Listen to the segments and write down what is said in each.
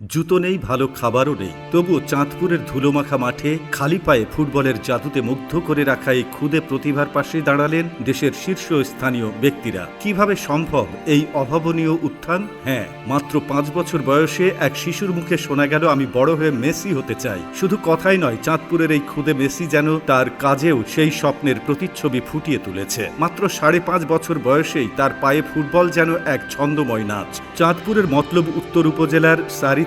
জুতো নেই, ভালো খাবারও নেই। তবুও চাঁদপুরের ধুলোমাখা মাঠে খালি পায়ে ফুটবলের জাদুতে মুগ্ধ করে রাখা এই ক্ষুদে প্রতিভার পাশে দাঁড়ালেন দেশের শীর্ষস্থানীয় ব্যক্তিরা। কীভাবে সম্ভব এই অভাবনীয় উত্থান? হ্যাঁ মাত্র পাঁচ বছর বয়সে এক শিশুর মুখে শোনা গেল, আমি বড় হয়ে মেসি হতে চাই। শুধু কথাই নয়, চাঁদপুরের এই ক্ষুদে মেসি যেন তার কাজেও সেই স্বপ্নের প্রতিচ্ছবি ফুটিয়ে তুলেছে। মাত্র সাড়ে পাঁচ বছর বয়সেই তার পায়ে ফুটবল যেন এক ছন্দময় নাচ। চাঁদপুরের মতলব উত্তর উপজেলার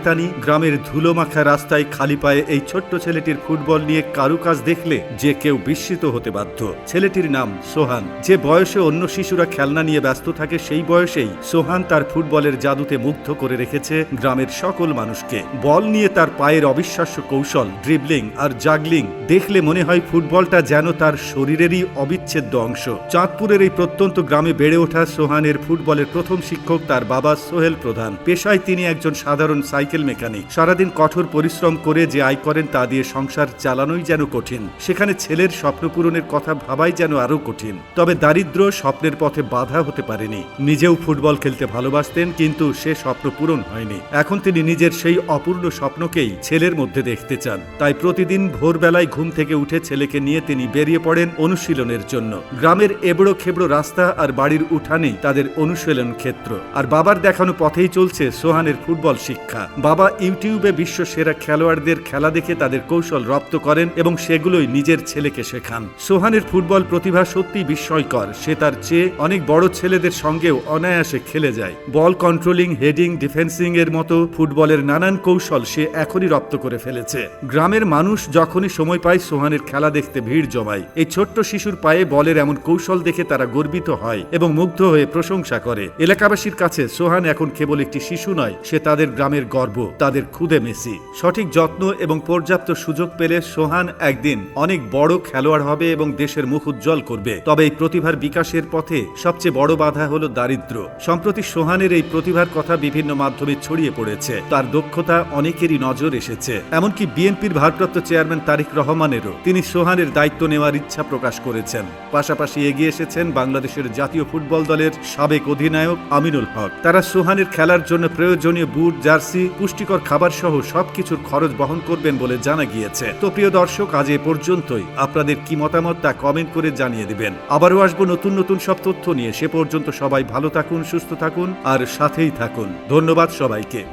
সারিতানি গ্রামের ধুলোমাখা রাস্তায় খালি পায়ে এই ছোট্ট ছেলেটির ফুটবল নিয়ে কারুকাজ দেখলে যে কেউ বিস্মিত হতে বাধ্য। ছেলেটির নাম সোহান। যে বয়সে অন্য শিশুরা খেলনা নিয়ে ব্যস্ত থাকে সেই বয়সেই সোহান তার ফুটবলের জাদুতে মুগ্ধ করে রেখেছে গ্রামের সকল মানুষকে। বল নিয়ে তার পায়ের অবিশ্বাস্য কৌশল ড্রিবলিং আর জাগলিং দেখলে মনে হয় ফুটবলটা যেন তার শরীরেরই অবিচ্ছেদ্য অংশ। চাঁদপুরের এই প্রত্যন্ত গ্রামে বেড়ে ওঠা সোহানের ফুটবলের প্রথম শিক্ষক তার বাবা সোহেল প্রধান। পেশায় তিনি একজন সাধারণ সাইকেল মেকানিক। সারাদিন কঠোর পরিশ্রম করে যে আয় করেন তা দিয়ে সংসার চালানোই যেন কঠিন। সেখানে ছেলের স্বপ্ন পূরণের কথা ভাবাই যেন আরও কঠিন। তবে দারিদ্র স্বপ্নের পথে বাধা হতে পারেনি। নিজেও ফুটবল খেলতে ভালোবাসতেন, কিন্তু সে স্বপ্ন পূরণ হয়নি। এখন তিনি নিজের সেই অপূর্ণ স্বপ্নকেই ছেলের মধ্যে দেখতে চান। তাই প্রতিদিন ভোরবেলায় ঘুম থেকে উঠে ছেলেকে নিয়ে তিনি বেরিয়ে পড়েন অনুশীলনের জন্য। গ্রামের এবড়ো খেবড়ো রাস্তা আর বাড়ির উঠানেই তাদের অনুশীলন ক্ষেত্র। আর বাবার দেখানো পথেই চলছে সোহানের ফুটবল শিক্ষা। বাবা ইউটিউবে বিশ্ব সেরা খেলোয়াড়দের খেলা দেখে তাদের কৌশল রপ্ত করেন এবং সেগুলোই নিজের ছেলেকে শেখান। সোহানের ফুটবল প্রতিভা সত্যি বিস্ময়কর। সে তার চেয়ে অনেক বড় ছেলেদের সঙ্গেও অনায়াসে খেলে যায়। বল কন্ট্রোলিং, হেডিং, ডিফেন্সিং এর মতো ফুটবলের নানান কৌশল সে এখনই রপ্ত করে ফেলেছে। গ্রামের মানুষ যখনই সময় পায় সোহানের খেলা দেখতে ভিড় জমায়। এই ছোট্ট শিশুর পায়ে বলের এমন কৌশল দেখে তারা গর্বিত হয় এবং মুগ্ধ হয়ে প্রশংসা করে। এলাকাবাসীর কাছে সোহান এখন কেবল একটি শিশু নয়, সে তাদের গ্রামের গর্ব। তাদের খুদে মেসি। সঠিক যত্ন এবং পর্যাপ্ত সুযোগ পেলে সোহান একদিন অনেক বড় খেলোয়াড় হবে এবং দেশের মুখ উজ্জ্বল করবে। তবে এই প্রতিভার বিকাশের পথে সবচেয়ে বড় বাধা হলো দারিদ্র সম্প্রতি সোহানের এই প্রতিভার কথা বিভিন্ন মাধ্যমে ছড়িয়ে পড়েছে। তার দক্ষতা অনেকেরই নজর এসেছে। এমনকি বিএনপির ভারপ্রাপ্ত চেয়ারম্যান তারিক রহমানেরও তিনি সোহানের দায়িত্ব নেওয়ার ইচ্ছা প্রকাশ করেছেন। পাশাপাশি এগিয়ে এসেছেন বাংলাদেশের জাতীয় ফুটবল দলের সাবেক অধিনায়ক আমিনুল হক। তারা সোহানের খেলার জন্য প্রয়োজনীয় বুট, জার্সি পুষ্টিকর খাবার সহ সবকিছুর খরচ বহন করবেন বলে জানা গিয়েছে। তো প্রিয় দর্শক, আজ এ পর্যন্তই। আপনাদের কি মতামত তা কমেন্ট করে জানিয়ে দিবেন। আবারও আসব নতুন নতুন সব তথ্য নিয়ে। সে পর্যন্ত সবাই ভালো থাকুন, সুস্থ থাকুন, আর সাথেই থাকুন। ধন্যবাদ সবাইকে।